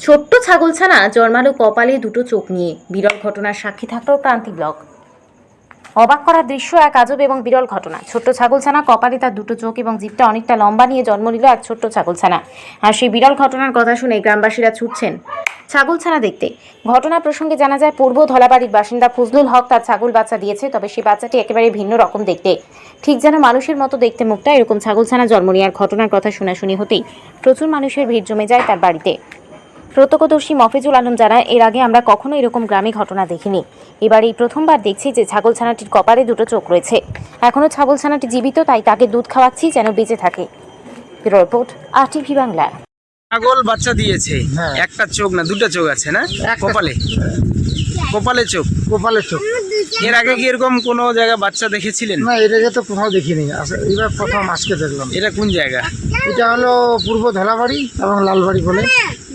ছোট্ট ছাগলছানা জন্মালো কপালে দুটো চোখ নিয়ে। বিরল ঘটনার সাক্ষী থাকল ক্রান্তি ব্লক অবাক করার দৃশ্য এক আজব এবং বিরল ঘটনা। ছোট্ট ছাগলছানা কপালে তার দুটো চোখ এবং জিভটা অনেকটা লম্বা নিয়ে জন্ম নিল এক ছোট্ট ছাগলছানা আর সেই বিরল ঘটনার কথা শুনে গ্রামবাসীরা ছুটছেন ছাগলছানা দেখতে। ঘটনা প্রসঙ্গে জানা যায়, পূর্ব ধলাবাড়ির বাসিন্দা ফজলুল হক তার ছাগল বাচ্চা দিয়েছে, তবে সেই বাচ্চাটি একেবারে ভিন্ন রকম দেখতে। ঠিক যেন মানুষের মতো দেখতে মুখটা এরকম ছাগলছানা জন্ম নেওয়ার ঘটনার কথা শোনাশুনি হতেই প্রচুর মানুষের ভিড় জমে যায় তার বাড়িতে। প্রত্যক্ষদর্শী মফিজুল আলম জানায় এর আগে আমরা কখনো এরকম গ্রামে ঘটনা দেখিনি। এবার এই প্রথমবার দেখছি যে ছাগলছানাটির কপালে দুটো চোখ রয়েছে। এখনও ছাগলছানাটি জীবিত তাই তাকে দুধ খাওয়াচ্ছি যেন বেঁচে থাকে। রিপোর্ট আর টিভি বাংলা। ছাগল বাচ্চা দিয়েছে। হ্যাঁ। একটা চোখ না দুটো চোখ আছে না? কপালে? কপালে চোখ? গোপালের চোখ। এর আগে কি এরকম কোনো জায়গায় বাচ্চা দেখেছিলেন? না এটাকে তো কোথাও দেখিনি। আস- এবার প্রথম আজকে দেখলাম। এটা কোন জায়গা? এটা হলো পূর্ব ধলাবাড়ি এবং লালবাড়ি বলে।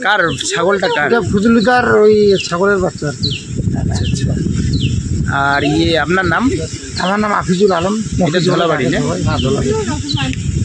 কার ছাগলটা কার? এটা ফুজলিদার ওই ছাগলের বাচ্চা আর কি। আচ্ছা আচ্ছা আর ইয়ে আপনার নাম? আমার নাম আফিজুল আলম। এটা ধলাবাড়ি না? হ্যাঁ ধলাবাড়ি